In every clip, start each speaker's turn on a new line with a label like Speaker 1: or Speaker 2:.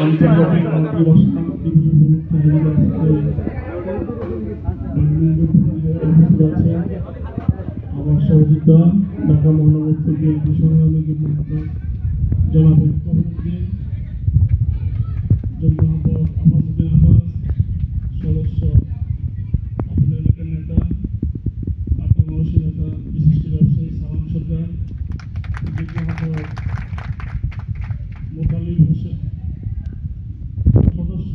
Speaker 1: আন্তর্জাতিক মাতৃভাষা আমার সহযোগিতা ঢাকা মহানগর থেকে একটি সংগ্রামী যুগ্ম জনাব। সদস্য আপনাদের এলাকার নেতা আপনি মানুষের নেতা, বিশিষ্ট ব্যবসায়ী সালাম সরকার মোতালিব হোসেন। সদস্য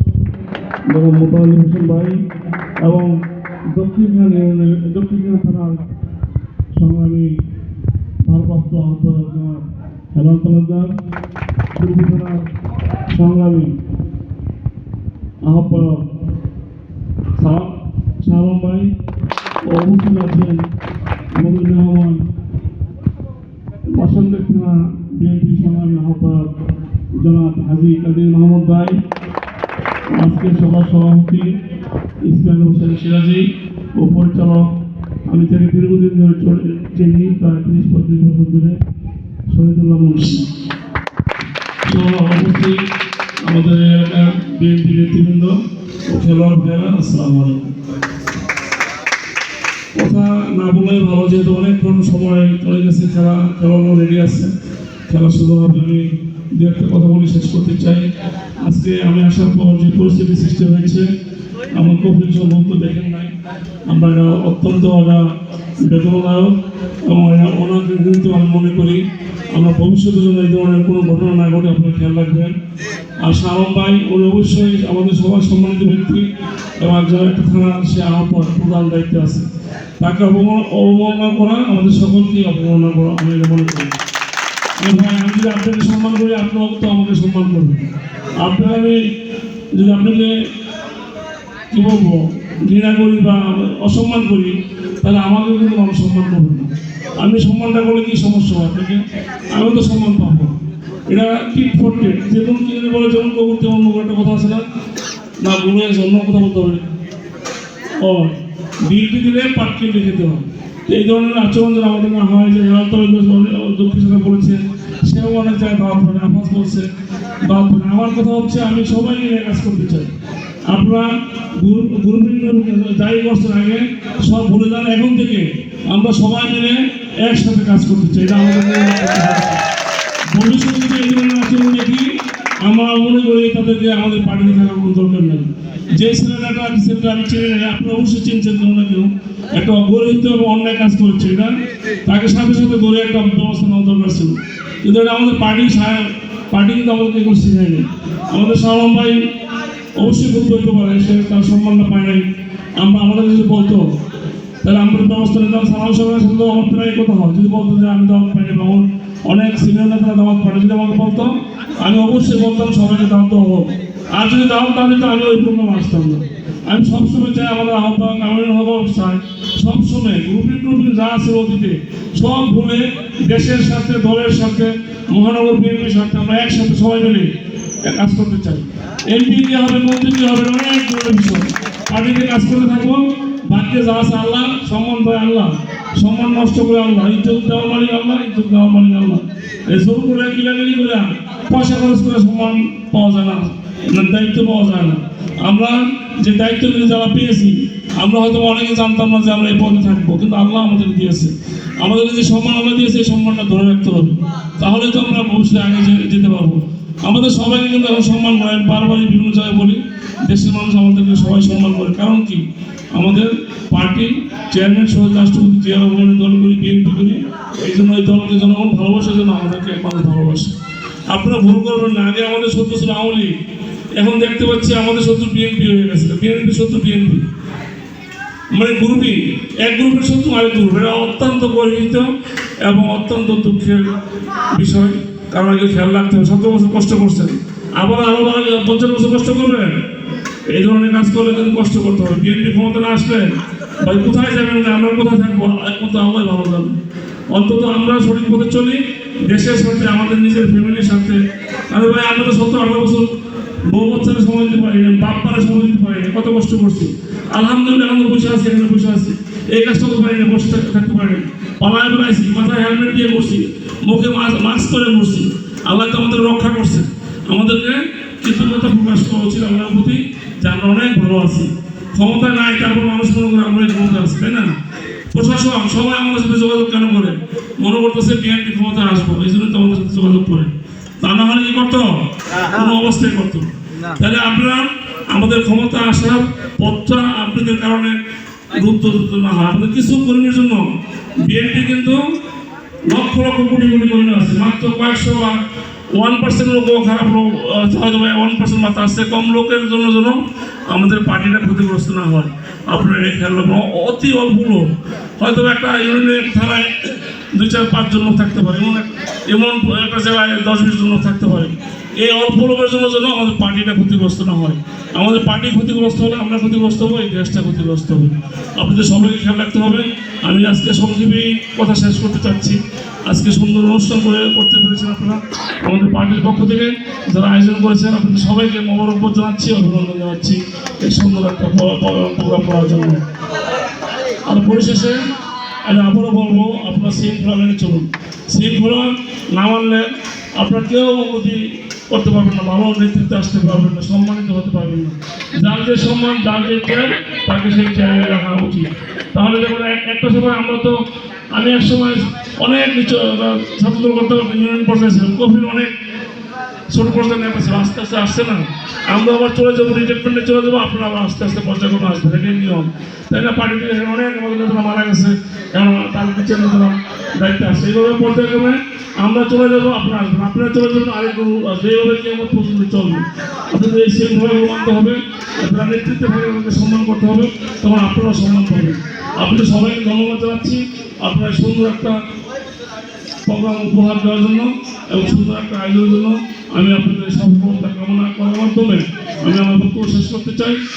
Speaker 1: এবং মোতালিব হোসেন ভাই এবং দক্ষিণখান ইউনিয়নের দক্ষিণখান থানার সংগ্রামী ভারপ্রাপ্ত আহ্বায়ক জনাব হেলাল তালুকদার পূর্ব থানার সংগ্রামী আহ্বায়ক সালাম ভাই উপস্থিত আছেন আমাদের মেহমান হাজি কাদির মাহমুদ ভাই আজকের সভার সভাপতি ইসমাইল হোসেন সিরাজি ও পরিচালক আমি তাকে দীর্ঘদিন ধরে চিনি, প্রায় তিরিশ, পঁয়ত্রিশ বছর ধরে শহীদুল্লাহ মুন্সি। আমাদের এলাকার বিএনপি নেতৃবৃন্দ ও খেলোয়াড় ভাইয়েরা কথা না বলে ভালো, যেহেতু অনেকক্ষণ সময় চলে গেছে, খেলা খেলানো রেডি আছে, খেলা শুরু হবে। আমি দু একটা কথা বলে শেষ করতে চাই। আজকে আমি আসার পর যে পরিস্থিতি সৃষ্টি হয়েছে। আমার কপিল সম্ভব দেখেন নাই। আমরা অত্যন্ত ওরা বেদনাদায়ক এবং ওনাকে কিন্তু আমি মনে করি। আমরা ভবিষ্যতের জন্য এই ধরনের কোনো ঘটনা না ঘটে, আপনারা খেয়াল রাখবেন। আর শালম ভাই, উনি অবশ্যই আমাদের সবার সম্মানিত ব্যক্তি এবং একজন একটা থানার সে আহ্বান প্রধান দায়িত্বে আছে। তাকে অবমান- অবমাননা করা, আমাদের সকলকেই অবমাননা করা, আমি এটা মনে করি। আমি ভাই আমি যদি আপনাকে সম্মান করি, আপনারাও তো আমাকে সম্মান করবেন। আপনার আমি যদি আপনাকে, কি বলব, ঘৃণা করি বা অসম্মান করি, তাহলে আমাকে কিন্তু মানুষ সম্মান করবে না। আমি সম্মানটা করলে কি সমস্যা হয় আপনাকে? আমিও তো সম্মান পাবো। এটা কি ফোর্টে যেমন কি বলে, যেমন কবর, তেমন একটা কথা আছে না? না গুণে অন্য কথা বলতে হবে ও, বিলটি দিলে পাটকে খেতে হয় এই ধরনের আচরণ যেন আমাদের না হয়, যে বলেছে অনেক জায়গায় দাওয়াত বলছে পাবে আমার কথা হচ্ছে, আমি সবাই নিয়ে কাজ করতে চাই। আপনারা গ্রুপিং যাই করছেন আগে সব ভুলে যান, এখন থেকে আমরা সবাই মিলে একসাথে কাজ করতে চাই। এটা আমাদের ভবিষ্যতে দেখি, আমরা মনে করি তাদেরকে আমাদের পার্টিতে থাকার কোনো দরকার নেই। যে ছেলেটা আমি না আপনি অবশ্যই চিনছেন কেউ না কেউ একটা অগরিত এবং অন্যায় কাজ করেছে, এটা তাকে সাথে সাথে ধরে একটা ব্যবস্থা নেওয়া দরকার ছিল। কিন্তু এটা আমাদের পার্টি পার্টি কিন্তু আমাদেরকে এগুলো শিখায়নি আমাদের সালাম ভাই অবশ্যই করতে হইতে পারে সে তার সম্মানটা পায় নাই। আমরা আমাদের যদি বলতো, তাহলে আমরা ব্যবস্থা নিতাম, সালাম সরকারের সাথে আমার প্রায় কথা হয়। যদি বলতো যে আমি দাওয়াত পাইনি বা অনেক সিনিয়র নেতারা দাওয়াত পাই যদি আমাকে বলতো, আমি অবশ্যই বলতাম, সবাইকে দাওয়াত দেওয়া হোক আর যদি দাওয়াত না দিত আমি ওই প্রোগ্রাম আসতাম না আমি সবসময় চাই আমাদের আহ্বায়ক আমির আহ্বায়ক চাই। সবসময় গ্রুপিং গ্রুপিং যা আছে অতীতে, সব ভুলে দেশের সাথে, দলের সাথে, মহানগর বিএনপির সাথে আমরা একসাথে সবাই মিলে কাজ করতে চাই। এমপি দিয়ে হবে, মন্ত্রী দিয়ে হবে, অনেক ধরনের বিষয়। পার্টিতে কাজ করতে থাকব। ভাগ্যে যা আছে আল্লাহ, সম্মান দেয় আল্লাহ। সম্মান নষ্ট করে আল্লাহ। ইজ্জত দেওয়ার মালিক আল্লাহ, ইজ্জত দেওয়ার মালিক আল্লাহ। এই জোর করে কিলামিলি করে পয়সা খরচ করে সম্মান পাওয়া যায় না দায়িত্ব পাওয়া যায় না। আমরা যে দায়িত্বগুলি যারা পেয়েছি, আমরা হয়তো অনেকে জানতাম না যে আমরা এই পদে থাকব, কিন্তু আল্লাহ আমাদের দিয়েছে। আমাদের যে সম্মান আল্লাহ দিয়েছে, এই সম্মানটা ধরে রাখতে হবে। তাহলে তো আমরা ভবিষ্যতে আগে যেতে পারব। আমাদের সবাইকে কিন্তু এখন সম্মান করে বারবারই বিভিন্ন জায়গায় বলি, দেশের মানুষ আমাদেরকে সবাই সম্মান করে। কারণ কি? আমাদের পার্টি চেয়ারম্যান সহ রাষ্ট্রপতি জিয়া দল করি বিএনপি করি এই জন্য এই দলকে জনগণ ভালোবাসার জন্য আমাদেরকে মানুষ ভালোবাসে। আপনারা ভুল করবেন না, আগে আমাদের শত্রু ছিল আওয়ামী লীগ। এখন দেখতে পাচ্ছি আমাদের শত্রু বিএনপি হয়ে গেছে বিএনপি শত্রু বিএনপি মানে গ্রুপই এক গ্রুপের শত্রু আরেক গ্রুপ এটা অত্যন্ত গর্বিত এবং অত্যন্ত দুঃখের বিষয়। কারণ আগে খেয়াল রাখতে হবে, সতেরো বছর কষ্ট করছেন। আবার আরও বারো পঞ্চাশ বছর কষ্ট করবেন? এই ধরনের কাজ করলে কিন্তু কষ্ট করতে হবে। বিএনপি ক্ষমতা না আসলে ভাই কোথায় যাবেন আমরা কোথায় থাকব? একমাত্র আল্লাহ ভালো যাবে অন্তত আমরা সঠিক পথে চলি দেশের সাথে আমাদের নিজের ফ্যামিলির সাথে। আরে ভাই আমরা তো সত্তর আঠারো বছর বউ বাচ্চারা সময় দিতে পারি বাপ পারা সময় দিতে পারি কত কষ্ট করছি। আলহামদুলিল্লাহ আমরা বসে আছি, এখানে বসে আছি। এই কাজটা তো পারি না, বসে থাকতে পারি না। পালায় বেড়াইছি মাথায় হেলমেট দিয়ে বসছি মুখে মাস্ক করে বসছি আল্লাহ তো আমাদের রক্ষা করছে। আমাদেরকে কৃতজ্ঞতা প্রকাশ করা উচিত আমাদের প্রতি, যে আমরা অনেক ভালো আছি। ক্ষমতা নাই, তারপর মানুষ মনে করে আমরা ক্ষমতা আছি, তাই না? প্রশাসন, সবাই আমাদের সাথে যোগাযোগ কেন করে? মনে করতেছে বিএনপি ক্ষমতা আসব এই জন্য তো আমাদের সাথে যোগাযোগ তা না হলে কি করতো? কোনো অবস্থায় করতো তাহলে আপনারা আমাদের ক্ষমতা আসার পথটা আপনাদের কারণে গুরুত্ব দিতে না হয়। আমাদের কিছু কর্মীর জন্য বিএনপি কিন্তু লক্ষ লক্ষ কোটি কোটি কর্মী আছে মাত্র কয়েকশো বা ওয়ান পার্সেন্ট লোকও খারাপ লোক হয়তো ওয়ান পার্সেন্ট মাত্রা আসছে কম লোকের জন্য যেন আমাদের পার্টিটা ক্ষতিগ্রস্ত না হয়। আপনারা এই খেয়াল অতি অল্প লোক হয়তো একটা ইউনিয়নের থানায় দুই চার পাঁচজন লোক থাকতে পারে। এমন এমন একটা জায়গায় দশ বিশ জন লোক থাকতে পারে। এই অল্প লোকের জন্য যেন আমাদের পার্টিটা ক্ষতিগ্রস্ত না হয়। আমাদের পার্টি ক্ষতিগ্রস্ত হলে আমরা ক্ষতিগ্রস্ত হব, এই দেশটা ক্ষতিগ্রস্ত হবে। আপনাদের সবাইকে খেয়াল রাখতে হবে। আমি আজকে সংক্ষেপে কথা শেষ করতে চাচ্ছি। আজকে সুন্দর অনুষ্ঠান করে করতে পেরেছেন আপনারা। আমাদের পার্টির পক্ষ থেকে যারা আয়োজন করেছেন, আপনাদের সবাইকে মোবারকবাদ জানাচ্ছি, অভিনন্দন জানাচ্ছি এই সুন্দর একটা প্রোগ্রাম করার জন্য। আর পরিশেষে আমি আবারও বলব, আপনার শৃঙ্খলা মেনে চলুন। শৃঙ্খলা না মানলে আপনার কেউ উন্নতি করতে পারবেন না, ভালো নেতৃত্বে আসতে পারবেন না, সম্মানিত হতে পারবেন না। যার যে সম্মান, যার যে চেয়ার তাকে সেই চেয়ারে রাখা উচিত। তাহলে এক- একটা সময় আমরা তো আমি এক সময় অনেক নিচু করতে করতে ইউনিয়ন পর্যায়ে ছিলাম কফির অনেক ছোট পর্যায়ে নেমেছে আস্তে আস্তে আসছে না। আমরা আবার চলে যাব রিটায়ারমেন্টে চলে যাব, আপনারা আবার আস্তে আস্তে পর্যায়ক্রমে আসবেন এটাই নিয়ম। তাই না, পার্টি থেকে অনেক আমাদের নেতারা মারা গেছে এখন তার পিছিয়ে নেতারা দায়িত্ব আছে। এইভাবে পর্যায়ক্রমে আমরা চলে যাব, আপনারা আসবেন। আপনারা চলে যাবেন, আরেক গুরু আসবে এইভাবে কি আমার পছন্দ চলবে। আপনাদের এই শৃঙ্খলা মানতে হবে, আপনারা নেতৃত্বে ভাগে আমাকে সম্মান করতে হবে, তখন আপনারা সম্মান পাবেন। আপনাদের সবাইকে ধন্যবাদ জানাচ্ছি, আপনারা সুন্দর একটা প্রোগ্রাম উপহার দেওয়ার জন্য এবং সুন্দর একটা আয়োজনের জন্য। আমি আপনাদের সফলতা কামনা করার মাধ্যমে আমি আমার বক্তব্য শেষ করতে চাই।